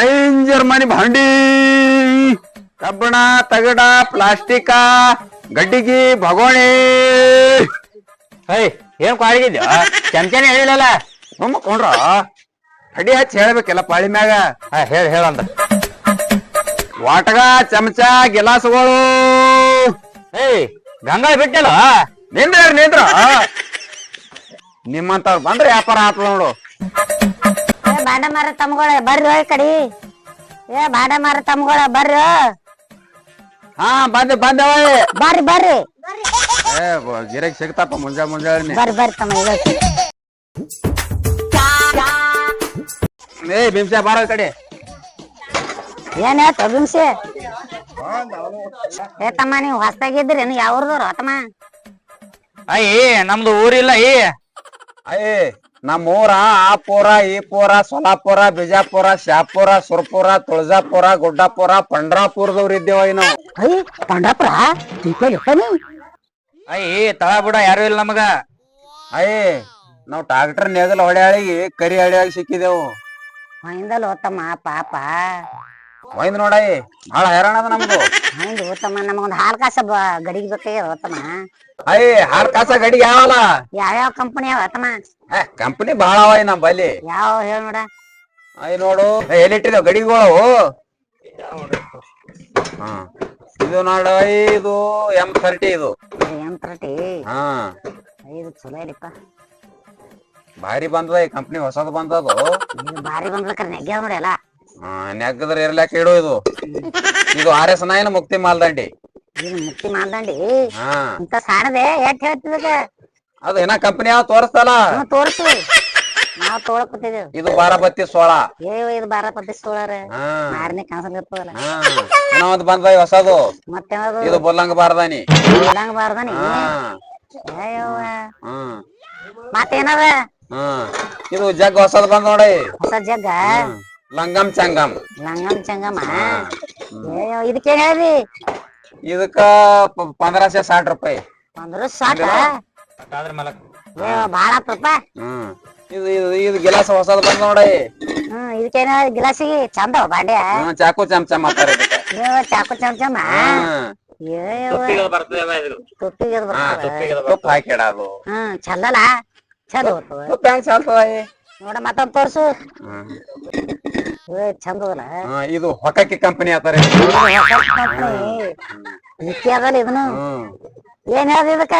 ಐಂಜರ್ ಮನಿ ಭಾಂಡಿ. ಕಬ್ಬಣ ತಗಡ ಪ್ಲಾಸ್ಟಿಕ ಗಡ್ಡಿಗಿ ಭಗೋಣಿ. ಹೇ ಏನ್ ಕ್ವಾಳಿಗಿದ್ಯ ಚಮಚನೆ ಹೇಳಿಲ್ಲಲ್ಲ? ಕೊಂಡ್ರ. ಅಡಿ ಹಚ್ಚಿ ಹೇಳ್ಬೇಕಲ್ಲ ಪಾಳಿ ಮ್ಯಾಗ. ಹೇಳ ಹೇಳಂದ ವಾಟಗ ಚಮಚ ಗಿಲಾಸ್ಗಳು. ಏಯ್ ಗಂಗಾ ಬಿಟ್ಟಲ್ಲ? ನಿಂದ್ರ ನಿಂದ್ರ? ನಿಮ್ಮಂತವ್ರು ಬಂದ್ರೆ ವ್ಯಾಪಾರ ಆತ ನೋಡು. ಬಾಡ ಮಾರ ತಮ್ಗಳ ಬರ್ರಿ ಈ ಕಡಿ. ಏ ಬಾಡ ಮಾರ ತಮ್ಗಳ ಬರ್ರಿ ಹಾ. ಬಂದೆ ಬಂದವ ಬರ್ರಿ ಬರ್ರಿ. ಏ ಗಿರಕ್ ಸಿಗ್ತಪ್ಪ ಮುಂಜಾ ಮುಂಜಾನೆ ಬರ್ರಿ ಬರ್ರಿ ತಮ್ಮ ಈಗ ಏ ಬಿಂಸ ಬಾರ ಈ ಕಡೆ. ಏನ್ ಹೇಳ್ತ ಬಿಂಸಿ ಏ ತಮ್ಮ ನೀವು ಹೊಸ್ತಾಗಿದ್ರಿ ಏನು ಯಾವ್ರದವ್ರು ತಮ್ಮ? ಅಯ್ಯ ನಮ್ದು ಊರಿಲ್ಲ ಏ ಅಯ್ಯ ನಮ್ಮ ಊರ ಆ ಪೂರ ಈ ಪೂರ ಸೊಲಾಪುರ ಬಿಜಾಪುರ ಶಾಪುರ ಸುರ್ಪುರ ತುಳಜಾಪುರ ಗುಡ್ಡಾಪುರ ಪಂಡ್ರಾಪುರದವ್ರು ಇದ್ದೇವ ನಾವು ಅಯ್ಯ ದೀಪಾವಳಿ ಹೊಟ್ಟೆನು? ಅಯ್ಯ ತಳ ಬಿಡ ಯಾರು ಇಲ್ಲ ನಮಗ. ಅಯ್ಯ ನಾವು ಟ್ರಾಕ್ಟರ್ ನೇಗಲ್ ಹೊಡ್ಯಾಳಿಗೆ ಕರಿ ಹಳಿಯಾಗಿ ಸಿಕ್ಕಿದೆವು. ಹೋತಮ್ಮ ಪಾಪ. ಒಯ್ದು ನೋಡಾಯಿ ಬಹಳ ಹೈರಾಣ ಅದ ನಮ್ದು ಹಂಗ ಹೋತಮ್ಮ ನಮಗೊಂದ್ ಹಾಲ್ ಕಾಸ ಬ ಗಡಿಗೆ ಬೇಕಾಗ್ಯದ ಹೋತಮ್ಮ. ಅಯ್ಯ ಹಾರ್ ಕಾಸ ಗಡಿ ಯಾವಲ್ಲ? ಯಾವ್ಯಾವ ಕಂಪನಿ ಅವ ತಮ್ಮ? ಕಂಪನಿ ಬಹಳ ಅವ ನಮ್ ಬಲ್ಲಿ. ಯಾವ ಹೇಳ ನೋಡ. ಅಯ್ಯ ನೋಡು ಏ, ಎಲ್ಲಿಟ್ಟಿದಾವ್ ಗಡಿಗಳು ಹಾ. ಇದು ನೋಡ ಇದು ಎಂ ಥರ್ಟಿ ಇದು. ಎಂ ತರ್ಟಿ ಹಾ. ಇದು ಚಲೋ ಇರಿಪ್ಪ ಭಾರಿ ಬಂದದ ಈ ಕಂಪ್ನಿ ಹೊಸದು ಬಂದದು. ಇದು ಭಾರಿ ಬಂದ್ಲಕ್ರ ನೆಗ್ಯಾವ ನೋಡಿ ಎಲ್ಲ. ಹಾ ನೆಗದ್ರ ಇರ್ಲಾಕ ಇಡು ಇದು. ಇದು ಆರ್ ಎಸ್ ನಾಯಿನ ಮುಕ್ತಿ ಮಾಲ್ದಂಡಿ. ಇದು ಮುಕ್ತಿ ಮಾಲ್ದಂಡಿ? ಹಾ. ಇಂತ ಸಾಣದೆ ಎಷ್ಟ್ ಹೇಳ್ತಿದ್ದಕ್ಕ ಅದು? ಏನ ಕಂಪನಿ ಯಾವ ತೋರಿಸ್ತಲ್ಲ? ತೋರ್ಸು. ನಾವ್ ತೊಗೊಳಕತ್ತಿದ್ದೇವ್ ಇದು ಬಾರಾಬತ್ತಿ ಸೋಳ. ಏ ಇದು ಬಾರ ಸೋಳ ಹಾ. ಮಾರನೇ ಕಾಣಿಸ್ಲಿರ್ತದಲ್ಲ ಇರ್ತದಲ್ಲ. ಇನ್ನೊಂದ್ ಬಂದ ಹೊಸದು. ಮತ್ತೇನದು? ಇದು ಬೊಲ್ಲಂಗ ಬಾರದಾನಿ. ಹೇಳಂಗ ಬಾರದಾನಿ? ಮತ್ತೇನದ? ಇದು ಜಗ್ ಹೊಸದ್ ಬಂದ ನೋಡಿ. ಹೊಸ ಜಗ್ಗ? ಹ್ಮ್. ಚಂಗಮ್. ಚಂಗಂ ಲಂಗಮ್ ಚಂಗಮ್ಮ? ಅಯ್ಯೋ ಇದಕ್ಕೇನ್ ಹೇಳ್ರಿ? ಇದಕ್ಕ ಪ- ಸಾಟ್ ರೂಪಾಯಿ. ಅಂದ್ರ ಸಾಕ ಅದ್ರ ಮಲಕ್. ಏ ಬಾಳ ಆತಪ್ಪ. ಹ್ಮ್. ಇದು ಇದು ಇದು ಗಿಲಾಸ್ ಹೊಸದ್ ಬಂದ ನೋಡಿ. ಹ್ಮ್ ಇದಕ್ಕೇನ ಗಿಲಾಸಿಗೆ ಚಂದ ಬಾಂಡೆ ಹ್ಮ್ ಚಾಕು ಚಮಚ ಚಾಕು ಚಮಚಮ್ಮ ಹ್ಮ್. ಏ ಬರ್ತದೆ ಇದು. ತುಪ್ಪಿಗೆ ಅದ್ ಹಾ, ಬರ್ತದ. ತುಪ್ಪ ಹ್ಮ್ ಚಂದಲ್ಲ ಚಂದ ಹೋಗ್ತದ ತುಪ್ಪ ಹೆಂಗ್ ಚಾಲ್ತದ ಈ? ನೋಡ ಮತ್ತೊಂದ್ ತೋರ್ಸು. ಹ್ಮ್. ಏ ಚಂದದಲ್ಲ ಹಾ, ಇದು ಹೊಟಕಿ ಕಂಪನಿ ಆತಾರೆ ನಿತ್ಯ ಅದಲ್ಲ ಇದನ್ನು. ಹ್ಮ್. ಏನ್ ಹೇಳ್ದ ಇದಕ್ಕ?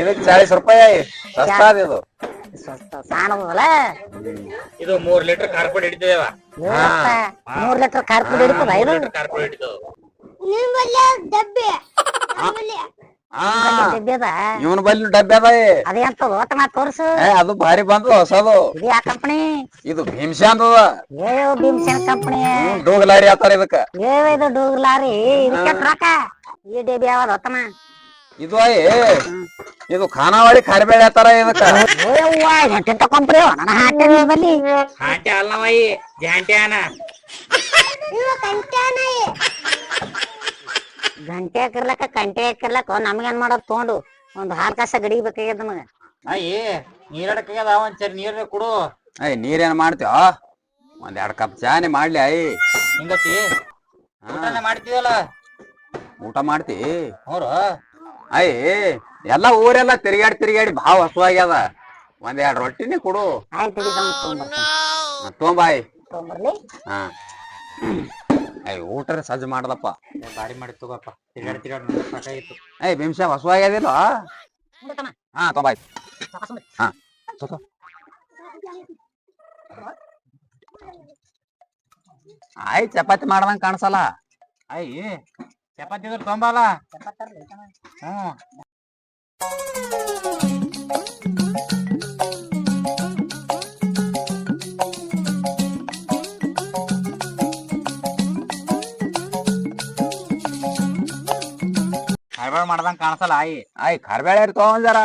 ಇದಕ್ ಚಾಳಿಸ್ ರೂಪಾಯಿ. ಸಸ್ತಾ ಅದ ಇದು. ಸ್ವಸ್ಥ ಸಾಣದಲ್ಲ ಇದು ಮೂರ್ ಲೀಟರ್ ಕಾರ್ಪೊರೇಟ್ ಹಿಡಿದೇವ ಮೂರ್ ಲೀಟರ್ ಖಾರ ಪುಡಿ ಹಿಡಿತದ ಇದು? ಡಬ್ಬಿ. ಇವನ್ ಬಲ್ಲಿ ಡಬ್ಬೆ ಅದ ಈ. ಅದೇ ಅಂತ ಓತನ ತೋರ್ಸು. ಅದು ಭಾರಿ ಬಂದದ ಹೊಸದು. ಇದು ಯಾವ ಕಂಪನಿ ಇದು ಭೀಮ್ಸೆ ಅದ ಏ ಭೀಮಸೇನ ಕಂಪನಿ ಹ್ಮ್ ಡೋಗಲಾರಿ ಆತಾರ ಇದಕ್ಕ. ಏ ಇದು ಡೂಗ್ಲಾರಿ. ಇದಕ್ಕೆ ರೊಕ್ಕ. ಈ ಡಬ್ಬಿ ಯಾವದ ಓತನ ಇದು ಇದು ಖಾನಾವಳಿ ಖಾರಿಬೇಳೆ ಆತಾರ ಇದಕ್ಕ. ಎಂಟೆಂಟ ಕಂಪನಿ ನನ್ನ ಹಾಕ್ತೇನೆ ಬಲ್ಲಿ. ಹಾಂಟೆ ಅಲ್ಲವಯ್ಯ ಇವ ಅನ ಗಂಟೆ ಹಾಕಿರ್ಲಕ್ಕ ಕಂಟೆ ಹಾಕಿರ್ಲಕ್ಕ ನಮ್ಗೇನ್ ಮಾಡೋದ್ ತಗೊಂಡು ಒಂದ್ ಹಾಲ್ ಕಾಸ ಗಡಿ ಬೇಕಾಗ್ಯದ ನಮಗ. ಅಯ್ಯ ನೀರಡಕ್ಕಾಗ್ಯದ ಒಂದ್ ಚರಿ ನೀರ್ ಕೊಡು. ಅಯ್ಯ ನೀರೇನ್ ಮಾಡ್ತೀವ ಒಂದ್ ಎರಡ್ ಕಪ್ ಚಾನೆ ಮಾಡ್ಲಿ ಅಯ್ಯ ಹಿಂಗತಿ? ಊಟನೇ ಮಾಡ್ತೀವಲ್ಲ ಊಟ ಮಾಡ್ತಿ? ಅವ್ರು ಅಯ್ಯ ಎಲ್ಲ ಊರೆಲ್ಲ ತಿರ್ಗಾಡಿ ತಿರ್ಗಾಡಿ ಭಾವ ಹಸುವಾಗ್ಯದ. ಒಂದ್ ಎರಡ್ ರೊಟ್ಟಿನೇ ಕೊಡು. ಆಯ್ತು ತೊಗೊಂಬರ್ಲಿ ಹಾ. ಅಯ್ಯ ಊಟ ಸಜ್ಜ ಮಾಡ್ದಪ್ಪ. ಬಾರಿ ಮಾಡಿ ತಗೋಪ್ಪ. ತಿರ್ಗಾಡಿ ತಿರ್ಗಾಡಿ ಸಾಕಾಗಿತ್ತು ಏಯ್ ಬಿಂಶ ಹಸುವಾಗ್ಯದಿಲ್ಲ? ಹಾ ತೊಂಬಾಯ್ ಹಾ. ತೊ, ತೊ. ಆಯ್ತ್ ಚಪಾತಿ ಮಾಡ್ದಂಗ್ ಕಾಣಿಸಲ್ಲ. ಅಯ್ಯ ಚಪಾತಿ ಇದ್ರ ತೊಂಬಲ್ಲ. ಹ್ಮ್. ಕಾರ್ಬಾರ್ ಮಾಡ್ದಂಗ ಕಾಣಿಸಲ್ಲ ಆಯಿ. ಆಯ್ ಖಾರ್ಬೇಳೆ ತಗೊಂಡ್ ಜರ.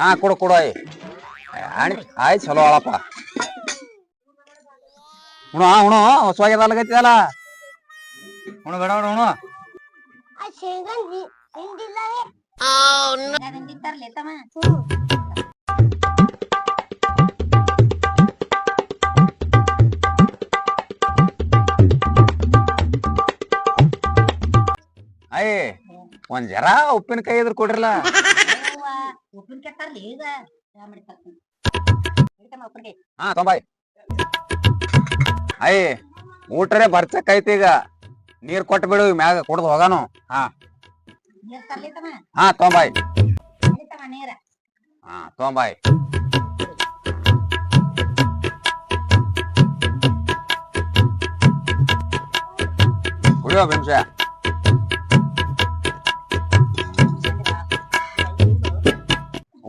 ಹಾ ಕೊಡು ಕೊಡು ಆಯ್. ಆಯ್ ಚಲೋ ಅಳಪ್ಪ ಹುಣ ಹುಣ ಹೊಸವಾಗಿ ಅಲ್ಗತ್ತಿದಲ್ಲ ಹುಣ ಬೇಡ ಹುಣು. ತರ್ಲಿ ಜರಾ ಒಂದ್ ಜರ ಉಪ್ಪಿನಕಾಯಿ ಇದ್ರ ಕೊಡ್ರಲ್ಲ. ಉಪ್ಪಿನಕಾಯಿ ತರ್ಲಿ ಈಗ. ಹಾ ತೊಂಬಾಯ್ ಅಯ್ಯ ಊಟರೇ ಬರ್ತಕ್ಕೈತಿ ಈಗ. ನೀರ್ ಕೊಟ್ಟು ಬಿಡು ಮ್ಯಾಗ ಕುಡ್ದು ಹೋಗಾನು. ಹಾ. ಹಾ ತೊಂಬಾಯ್ ಹಾ ತೊಂಬಾಯ್ ಕುಡಿಯೋ ಬಿಂಶ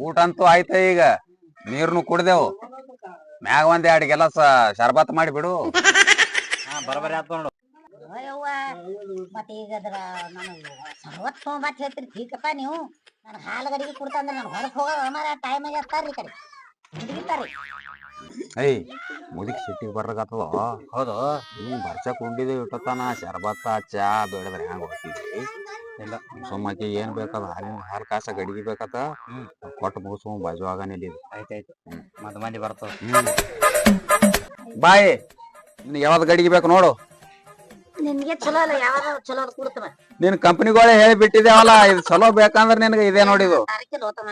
ಊಟ ಅಂತೂ ಆಯ್ತ ಈಗ. ನೀರ್ನು ಕುಡ್ದೆವು. ಮ್ಯಾಗ ಒಂದ್ ಎರಡ್ ಗೆಲಸ ಶರ್ಬತ್ ಮಾಡಿ ಬಿಡು. ಹಾ ಬರಬರಿ ಆತ್ ನೋಡು. ಅಯ್ಯವ್ವ ಮತ್ತೆ ಈಗ ಅದ್ರ ನಾನು ಸರ್ವತ್ ತೊಗೊಂಬತ್ ಹೇಳ್ತೀರಿ ಠೀಕಪ್ಪ ನೀವು. ನಾನು ಹಾಲು ಗಡಿಗೆ ಕೊಡ್ತಂದ್ರೆ ನಾನು ಹೊರಗೆ ಹೋಗೋ ಅಮಾರ ಟೈಮ್ ಆಗಿ ಈ ಕಡೆ. ಹಿಡಿತಾರ್ರಿ ಏಯ್ ಮುದಿಕ್ ಸಿಟ್ಟಿಗೆ ಬರ್ರಗತ್ತದ ಹೌದು. ನೀವು ಬರ್ಚಕ್ ಉಂಡಿದೇವ್ ಇಟ್ಟತನ ಶರ್ಬತ್ತ ಚಾ ಬೇಡದ್ರೆ ಹೆಂಗ್ ಹೋಗ್ತಿದ್ವಿ ಇಲ್ಲ ಸೋಮಾಕಿ ಏನ್ ಬೇಕದ ಹಾಲಿನ ಹಾಲ್ ಕಾಸ ಗಡಿಗೆ ಬೇಕತ್ತ ಕೊಟ್ಟು ಮುಗಿಸ್ಕೊಂಡ್ ಬಾಜು ಆಗಾನಿಲ್ಲ ಇದು. ಆಯ್ತಾಯ್ತು. ಮದ್ ಮಂದಿ ಬರ್ತದ ಬಾಯ್ ನಿನ್ ಯಾವ್ದು ಗಡಿಗೆ ಬೇಕು ನೋಡು. ನಿನ್ಗೆ ಚಲೋ ಅಲ್ಲ ಯಾವಾಗ ಚಲೋ ಅದು ಕೊಡ್ತವ ನಿನ್ ಕಂಪನಿಗಳೇ ಹೇಳಿ ಬಿಟ್ಟಿದ್ದೇವಲ್ಲ ಇದು ಚಲೋ ಬೇಕಂದ್ರೆ ನಿನಗೆ ಇದೇ ನೋಡಿದು ತಾರೀಕಿಲ್ ಹೋತಮ್ಮ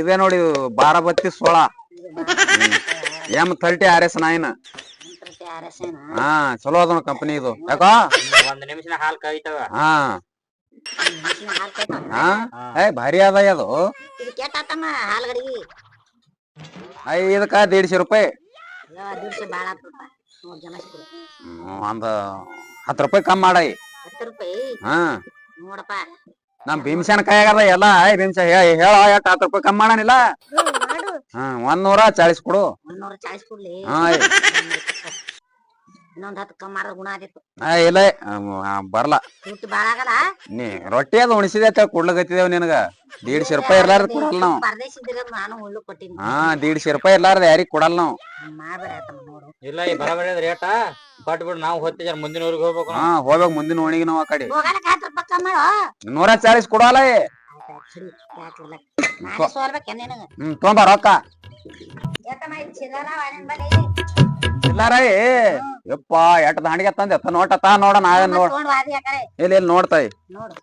ಇದೇ ನೋಡಿದು ಬಾರಬತ್ತಿ ಸೋಳ. M thirty R S nine. ಹಾ ಚಲೋ ಅದ ಕಂಪನಿ ಇದು. ಯಾಕೋ? ಒಂದ್ ನಿಮಿಷನ ಹಾಲ್ ಕವಿತವ. ಹಾ. ಹಾ? ಏ ಭಾರಿ ಅದ ಅದು ಇದು ಕೆಟ್ಟಾತಮ್ಮ ಹಾಲು ಗಡಿಗೆ ಐ ಇದಕ್ಕ ದೇಡ್ಸಿ ರೂಪಾಯಿ. ದಿವ್ಸ ಬಾಳ ಆತಪ್ಪ ಮೂರ್ ಜನ ಸಿಕ್ರು ಹ್ಮ್, ಒಂದ್ ಹತ್ತು ರೂಪಾಯಿ ಕಮ್ಮಿ ಮಾಡ ಹತ್ತು ರೂಪಾಯಿ? ಹಾ. ನೋಡಪ್ಪ. ನಮ್ ಭೀಮಸೇನ ಕೈಯಾಗದ ಎಲ್ಲ ಐ ಭೀಮಸ ಹೇಳ ಎಷ್ಟ್ ಹತ್ತು ರೂಪಾಯಿ ಕಮ್ಮಿ ಮಾಡಾನಿಲ್ಲ? ಮಾಡು. ಹಾ ಒಂದ್ ನೂರ ಚಾಳಿಸ್ ಕೊಡು. ಮುನ್ನೂರ ಚಾಳಿಸ್ ಕೊಡ್ಲಿ. ಹಾ. ಇನ್ನೊಂದ್ ಹತ್ತು ಕಮ್ಮಾರ ಗುಣ ಆದಿತ್ತು. ಆ, ಇಲ್ಲ ಆ, ಬರ್ಲ. ತುಟ್ಟಿ ಬಾಳ ಆಗಲ್ಲ? ನೀ ರೊಟ್ಟಿ ಅದು ಉಣಿಸಿದೆ ಕೊಡ್ಲಕತ್ತಿದೇವ್ ನಿನಗ. ದೀಡ್ಸಿ ರೂಪಾಯಿ ಇರ್ಲಾರ್ದ ಕೊಡಲ್ಲ ನಾವು. ಪರದೇಶ ನಾನು ಉಳ್ಳು ಕೊಟ್ಟಿನಿ. ಹಾ ದೀಡ್ಸಿ ರೂಪಾಯಿ ಇರ್ಲಾರ್ದ ಯಾರಿಗ್ ಕೊಡಲ್ಲ ನಾವು. ಮಾಡ್ಬೇಡ ಆತಮ್ಮ ನೋಡು. ಇಲ್ಲ ಈ ರೇಟ ಕೊಟ್ ಬಿಡು ನಾವು ಹೊತ್ತಿದ್ರೆ ಮುಂದಿನ ಊರಿಗೆ ಹೋಗ್ಬೇಕು ಹಾ ಹೋಗ್ಬೇಕು ಮುಂದಿನ ಓಣಿಗೆ ನಾವು ಆ ಕಡೆ. ಹೋಗಲ್ಲ ಹತ್ತು ರೂಪಾಯಿ ಕಮ್ಮಿ. ಮಾಡು ನೂರ ಚಾಳಿಸ್ ಕೊಡಲ್ಲ ಏ. ನಾನೇ ನಿನಗ? ಹ್ಮ್ ತೊಂಬ ರೊಕ್ಕ. ಏತಮ್ಮ ಇದು ವಾಣಿನ್? ಇಲ್ಲಾರ? ಏ ಯಪ್ಪ ಎಟ್ ದಾಂಡಿಗೆ ತಂದೆ? ಎತ್ತ ನೋಟ ತಾ ನೋಡ ನಾವೇನ್ ನೋಡ್. ಇಲ್ಲಿ ಇಲ್ಲಿ ನೋಡ್ತಾಯಿ ನೋಡು.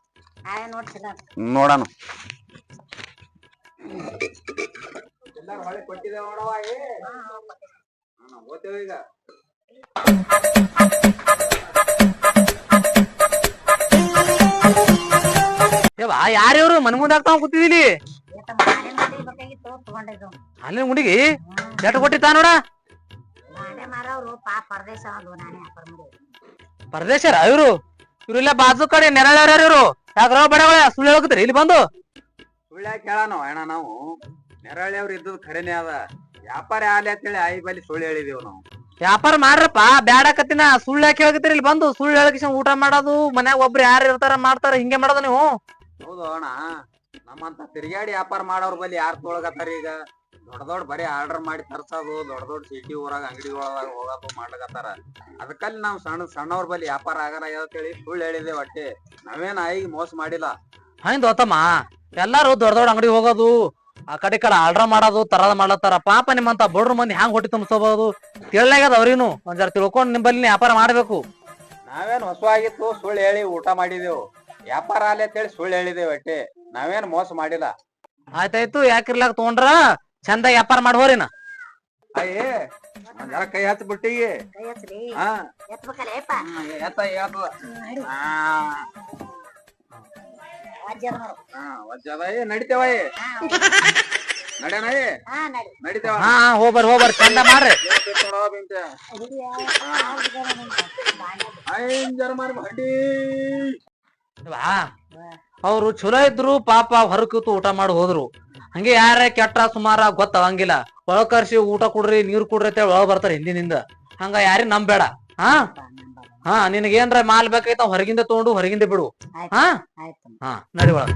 ನಾವೇ ನೋಡ್ ಚಿಲ್ಲರ. ನೋಡಣ. ಯಾರ್ಯವ್ರು ಮನ್ ಮುಂದೆ ಆಗ್ತಾವ ಕೂತಿದಿಲಿ ಏತಮ್ಮ ವಾಣಿನ್ ಬಲಿ ಬೇಕಾಗಿತ್ತು, ತಗೊಂಡಿದ್ದು. ಅಲ್ಲಿನ ಹುಡುಗಿ ಎಟ್ ಕೊಟ್ಟಿತ್ತ ನೋಡ? ನಾನೇ ಮಾರವ್ರು, ಪಾಪ ಪರದೇಶ ಅದು ನಾನೇ ವ್ಯಾಪಾರ ಮಾಡಿದ್ದು. ಪರದೇಶರ ಇವ್ರು ಇವ್ರು ಇಲ್ಲ ಬಾಜು ಕಡೆ ನೆರಳ ಇವ್ರು. ಯಾಕ್ರ ಬಡಗಳ ಸುಳ್ಳು ಹೇಳ್ಕತ್ರಿ ಇಲ್ಲಿ ಬಂದು. ಸುಳ್ಳ ಕೇಳಾನು ಅಣ್ಣ ನಾವು ನೆರಳಿಯವ್ರು ಇದ್ದದ್ ಕಡೆನೇ ಅದ. ವ್ಯಾಪಾರ ಆಲಿ ಅಂತೇಳಿ ಐ ಬಲಿ ಸುಳ್ಳು ಹೇಳಿದೇವ್ ನಾವು. ವ್ಯಾಪಾರ ಮಾಡ್ರಪ್ಪ ಬ್ಯಾಡಕತ್ತಿನ ಸುಳ್ಳು ಯಾಕೆ ಹೇಳ್ಕತ್ರಿ ಇಲ್ಲಿ ಬಂದು. ಸುಳ್ಳು ಹೇಳಕಿಸ ಊಟ ಮಾಡೋದು ಮನ್ಯಾಗ ಒಬ್ರು ಯಾರು ಇರ್ತಾರ ಮಾಡ್ತಾರ ಹಿಂಗೆ ಮಾಡೋದು ನೀವು. ಹೌದು ಅಣ್ಣ ನಮ್ಮಂತ ತಿರ್ಗಾಡಿ ವ್ಯಾಪಾರ ಮಾಡೋರ್ ಬಲಿ ಯಾರು ತೊಳಗತ್ತಾರ ಈಗ? ದೊಡ್ಡ ದೊಡ್ಡ ಬರೀ ಆರ್ಡರ್ ಮಾಡಿ ತರ್ಸೋದು ದೊಡ್ಡ ದೊಡ್ಡ ಸಿಟಿ ಊರಾಗ ಅಂಗಡಿ ಒಳಗ ಹೋಗೋದು ಮಾಡ್ಲಕತ್ತಾರ. ಅದಕ್ಕಲ್ಲಿ ನಾವ್ ಸಣ್ಣ ಸಣ್ಣವ್ರ ಬಲಿ ವ್ಯಾಪಾರ ಆಗಲ್ಲ ಹೇಳಿ ಸುಳ್ಳು ಹೇಳಿದೆ ಒಟ್ಟೆ. ನಾವೇನ್ ಐಗ್ ಮೋಸ ಮಾಡಿಲ್ಲ. ಹಂಗ್ ದೋತಮ್ಮ ಎಲ್ಲಾರು ದೊಡ್ಡ ದೊಡ್ಡ ಅಂಗಡಿ ಹೋಗೋದು ಆ ಕಡೆ ಕಡೆ ಆರ್ಡರ್ ಮಾಡೋದು ತರದ ಮಾಡ್ಲತ್ತಾರ. ಪಾಪ ನಿಮ್ಮಂತ ಬಡ್ರ ಮಂದಿ ಹ್ಯಾಂಗ್ ಹೊಟ್ಟಿ ತುಂಬಿಸಬಹುದು ತಿಳ್ಲಾಗ್ಯದ ಅವ್ರಿನು. ಒಂದ್ ಜರ ತಿಳ್ಕೊಂಡ್ ನಿಂಬಲ್ಲಿ ವ್ಯಾಪಾರ ಮಾಡ್ಬೇಕು. ನಾವೇನ್ ಹೊಸ ಆಗಿತ್ತು ಸುಳ್ಳು ಹೇಳಿ ಊಟ ಮಾಡಿದೆವು. ವ್ಯಾಪಾರ ಅಲ್ಲೇ ಹೇಳಿ ಸುಳ್ಳು ಹೇಳಿದೆವು ಒಟ್ಟೆ. ನಾವೇನ್ ಮೋಸ ಮಾಡಿಲ್ಲ. ಆಯ್ತಾಯ್ತು ಯಾಕಿರ್ಲಾಗ ತೊಗೊಂಡ್ರ? ಚಂದ ವ್ಯಾಪಾರ ಅಯ್ಯೇ ಜರ ಕೈ ಹಚ್ಚ ಬಿಟ್ಟಿಗೆ ಕೈ ಹಚ್ಚ್ರಿ. ಹಾ? ಎತ್ತ ಎತ್ತ ಹಾ. ವಜ್ಜದ ನಡಿತೇವ ನಡ್ಯಾನ. ನಡಿತೇವ? ಹೋಗ್ಬರ್ ಹೋಗ್ಬರ್ ಚಂದ ಮಾಡ್ರಿ. ಜರ ಭಂಡಿ ಅವ್ರು ಚಲೋ ಇದ್ರು ಪಾಪ ಹೊರಕಿತ್ತು ಕೂತು ಊಟ ಮಾಡಿ ಹೋದ್ರು. ಹಂಗೆ ಯಾರ ಕೆಟ್ಟ ಸುಮಾರ ಗೊತ್ತಾವಂಗಿಲ್ಲ ಒಳಗ್ ಕರ್ಸಿ ಊಟ ಕೊಡ್ರಿ ನೀರ್ ಕೊಡ್ರಿ ಅಂತ ಒಳಗ್ ಬರ್ತಾರ ಹಿಂದಿನಿಂದ. ಹಂಗ ಯಾರಿ ನಂಬೇಡ ಹಾ? ಹಾ ನಿನಗೇನ್ರ ಮಾಲ್ ಬೇಕಾಯ್ತ ಹೊರಗಿಂದ ತಗೊಂಡು ಹೊರಗಿಂದ ಬಿಡು. ಹಾ? ಆಯ್ತು. ಹಾ ನಡಿ ಒಳಗ.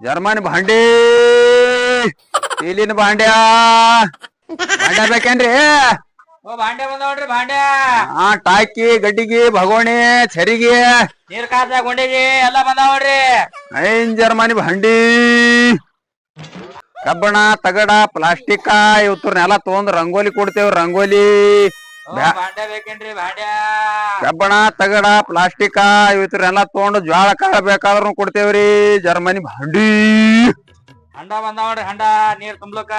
ಜರ್ಮನ್ ಭಾಂಡಿ ಇಲ್ಲಿನ ಭಾಂಡ್ಯ ಭಾಂಡ್ಯ ಬೇಕೇನ್ರಿ? ಓ ಭಾಂಡೆ ನೋಡ್ರಿ ಭಾಂಡೆ. ಆ ಟಾಕಿ ಗಡ್ಡಿಗೆ ಭಗೋಣಿ ಚರಿಗೆ ನೀರ್ ಕಾಸ ಗುಂಡಿಗೆ ಎಲ್ಲ ಬಂದಾವ್ರಿ ಐನ್ ಜರ್ಮನಿ ಭಾಂಡಿ. ಕಬ್ಬಣ ತಗಡ ಪ್ಲಾಸ್ಟಿಕ್ ಇವತ್ತರ್ನೆಲ್ಲ ತಗೊಂಡ್ ರಂಗೋಲಿ ಕೊಡ್ತೇವ್ ರಂಗೋಲಿ. ಭಾಂಡೆ ಬೇಕೇನ್ರಿ ಭಾಂಡೆ. ಕಬ್ಬಣ ತಗಡ ಪ್ಲಾಸ್ಟಿಕ್ ಇವತ್ತರ್ನೆಲ್ಲ ತಗೊಂಡ್ ಜ್ವಾಳ ಕಾಳ ಬೇಕಾದ್ರೂ ಕೊಡ್ತೇವ್ರಿ ಜರ್ಮನಿ ಭಾಂಡಿ. ಹಂಡ ಬಂದಾವ್ರಿ ಹಂಡ ನೀರ್ ತುಂಬ್ಲಕ್ಕ.